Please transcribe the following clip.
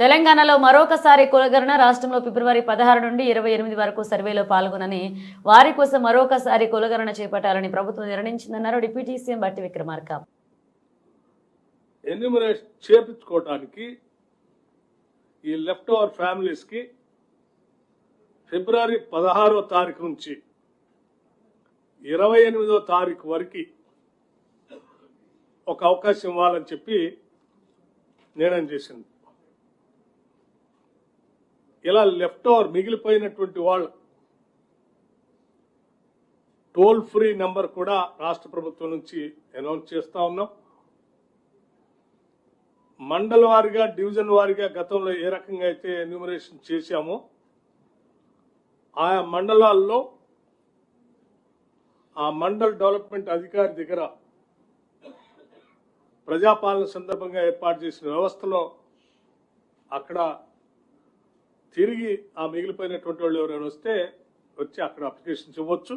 తెలంగాణలో మరొకసారి కులగణన రాష్ట్రంలో ఫిబ్రవరి పదహారు నుండి ఇరవై ఎనిమిది వరకు సర్వేలో పాల్గొనని వారి కోసం మరొకసారి కులగణన చేపట్టాలని ప్రభుత్వం నిర్ణయించిందన్నారు డిప్యూటీ సీఎం బట్టి విక్రమార్క. ఎన్యూమరేషన్ చేపించుకోవటానికి ఈ లెఫ్ట్ ఓవర్ ఫ్యామిలీస్కి ఫిబ్రవరి పదహారో తారీఖు నుంచి ఇరవై ఎనిమిదో తారీఖు వరకు ఒక అవకాశం ఇవ్వాలని చెప్పి నిర్ణయం చేసింది. ఇలా లెఫ్ట్ ఓవర్ మిగిలిపోయినటువంటి వాళ్ళు టోల్ ఫ్రీ నెంబర్ కూడా రాష్ట్ర ప్రభుత్వం నుంచి అనౌన్స్ చేస్తా ఉన్నాం. మండల వారిగా డివిజన్ వారిగా గతంలో ఏ రకంగా అయితే ఎన్యూమరేషన్ చేశామో ఆయా మండలాల్లో ఆ మండల్ డెవలప్మెంట్ అధికారి దగ్గర ప్రజాపాలన సందర్భంగా ఏర్పాటు చేసిన వ్యవస్థలో అక్కడ తిరిగి ఆ మిగిలిపోయినటువంటి వాళ్ళు ఎవరైనా వస్తే వచ్చి అక్కడ అప్లికేషన్స్ ఇవ్వచ్చు.